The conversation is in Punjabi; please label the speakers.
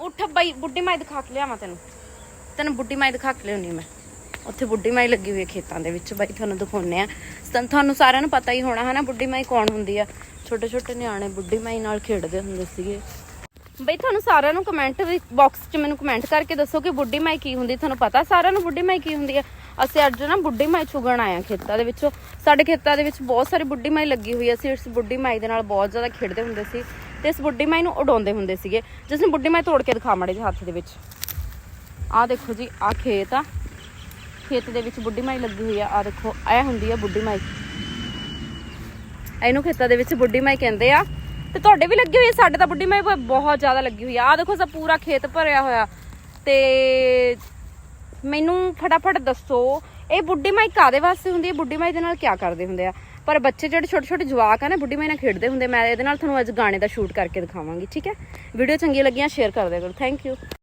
Speaker 1: ਉੱਠ ਬਈ ਬੁੱਢੀ ਮਾਈ ਦਿਖਾ ਕੇ ਲਿਆਵਾਂ ਤੈਨੂੰ ਤੈਨੂੰ ਬੁੱਢੀ ਮਾਈ ਦਿਖਾ ਕੇ ਲਿਆਉਣੀ ਮੈਂ ਉੱਥੇ ਬੁੱਢੀ ਮਾਈ ਲੱਗੀ ਹੋਈ ਹੈ ਖੇਤਾਂ ਦੇ ਵਿੱਚ ਬਾਈ ਤੁਹਾਨੂੰ ਦਿਖਾਉਣੇ ਆ ਤਾਂ ਤੁਹਾਨੂੰ ਸਾਰਿਆਂ ਨੂੰ ਪਤਾ ਹੀ ਹੋਣਾ ਹੈ ਬੁੱਢੀ ਮਾਈ ਕੌਣ ਹੁੰਦੀ ਆ ਛੋਟੇ ਛੋਟੇ ਨਿਆਣੇ ਬੁੱਢੀ ਮਾਈ ਨਾਲ ਖੇਡਦੇ ਹੁੰਦੇ ਸੀਗੇ ਬਈ ਤੁਹਾਨੂੰ ਸਾਰਿਆਂ ਨੂੰ ਕਮੈਂਟ ਬਾਕਸ 'ਚ ਮੈਨੂੰ ਕਮੈਂਟ ਕਰਕੇ ਦੱਸੋ ਕਿ ਬੁੱਢੀ ਮਾਈ ਕੀ ਹੁੰਦੀ ਤੁਹਾਨੂੰ ਪਤਾ ਸਾਰਿਆਂ ਨੂੰ ਬੁੱਢੀ ਮਾਈ ਕੀ ਹੁੰਦੀ ਆ ਅਸੀਂ ਅੱਜ ਨਾ ਬੁੱਢੀ ਮਾਈ ਚੁਗਣ ਆਏ ਖੇਤਾਂ ਦੇ ਵਿੱਚੋਂ ਸਾਡੇ ਖੇਤਾਂ ਦੇ ਵਿੱਚ ਬਹੁਤ ਸਾਰੀ ਬੁੱਢੀ ਮਾਈ ਲੱਗੀ ਹੋਈ ਆ ਅਸੀਂ ਇਸ ਬੁੱਢੀ ਮਾਈ ਦੇ ਨਾਲ ਬਹੁਤ ਜ਼ਿਆਦਾ ਖੇਡਦੇ ਹੁੰਦੇ ਸੀ ਤੇ ਇਸ ਬੁੱਢੀ ਮਾਈ ਨੂੰ ਉਡਾਉਂਦੇ ਹੁੰਦੇ ਸੀਗੇ। ਜਿਸ ਨੂੰ ਬੁੱਢੀ ਮਾਈ ਤੋੜ ਕੇ ਦਿਖਾ ਮਾੜੇ ਜਿਹੇ ਹੱਥ ਦੇ ਵਿੱਚ। ਆਹ ਦੇਖੋ ਜੀ, ਆਹ ਖੇਤ ਆ। ਖੇਤ ਦੇ ਵਿੱਚ ਬੁੱਢੀ ਮਾਈ ਲੱਗੀ ਹੋਈ ਆ। ਆਹ ਦੇਖੋ, ਇਹ ਹੁੰਦੀ ਆ ਬੁੱਢੀ ਮਾਈ। ਇਹਨੂੰ ਖੇਤਾਂ ਦੇ ਵਿੱਚ ਬੁੱਢੀ ਮਾਈ ਕਹਿੰਦੇ ਆ। ਤੇ ਤੁਹਾਡੇ ਵੀ ਲੱਗੀ ਹੋਈ ਹੈ ਸਾਡੇ ਤਾਂ ਬੁੱਢੀ ਮਾਈ ਬਹੁਤ ਜ਼ਿਆਦਾ ਲੱਗੀ ਹੋਈ ਆ। ਆ ਦੇਖੋ, ਸਾ ਪੂਰਾ ਖੇਤ ਭਰਿਆ ਹੋਇਆ। ਤੇ ਮੈਨੂੰ ਫਟਾਫਟ ਦੱਸੋ, ਇਹ ਬੁੱਢੀ ਮਾਈ ਕਾਦੇ ਵਾਸਤੇ ਹੁੰਦੀ ਹੈ ਬੁੱਢੀ ਮਾਈ ਦੇ ਨਾਲ ਕੀ ਕਰਦੇ ਹੁੰਦੇ ਆ? ਪਰ ਬੱਚੇ ਜਿਹੜੇ ਛੋਟੇ ਛੋਟੇ ਜਵਾਕ ਆ ਨਾ, ਬੁੱਢੀ ਮਾਈ ਨਾਲ ਖੇਡਦੇ ਹੁੰਦੇ, ਮੈਂ ਇਹਦੇ ਨਾਲ ਤੁਹਾਨੂੰ ਅੱਜ ਗਾਣੇ ਦਾ ਸ਼ੂਟ ਕਰਕੇ ਦਿਖਾਵਾਂਗੀ, ਠੀਕ ਹੈ? ਵੀਡੀਓ ਚੰਗੀ ਲੱਗੀਆਂ ਸ਼ੇਅਰ ਕਰ ਦਿਆ ਕਰੋ ਥੈਂਕ ਯੂ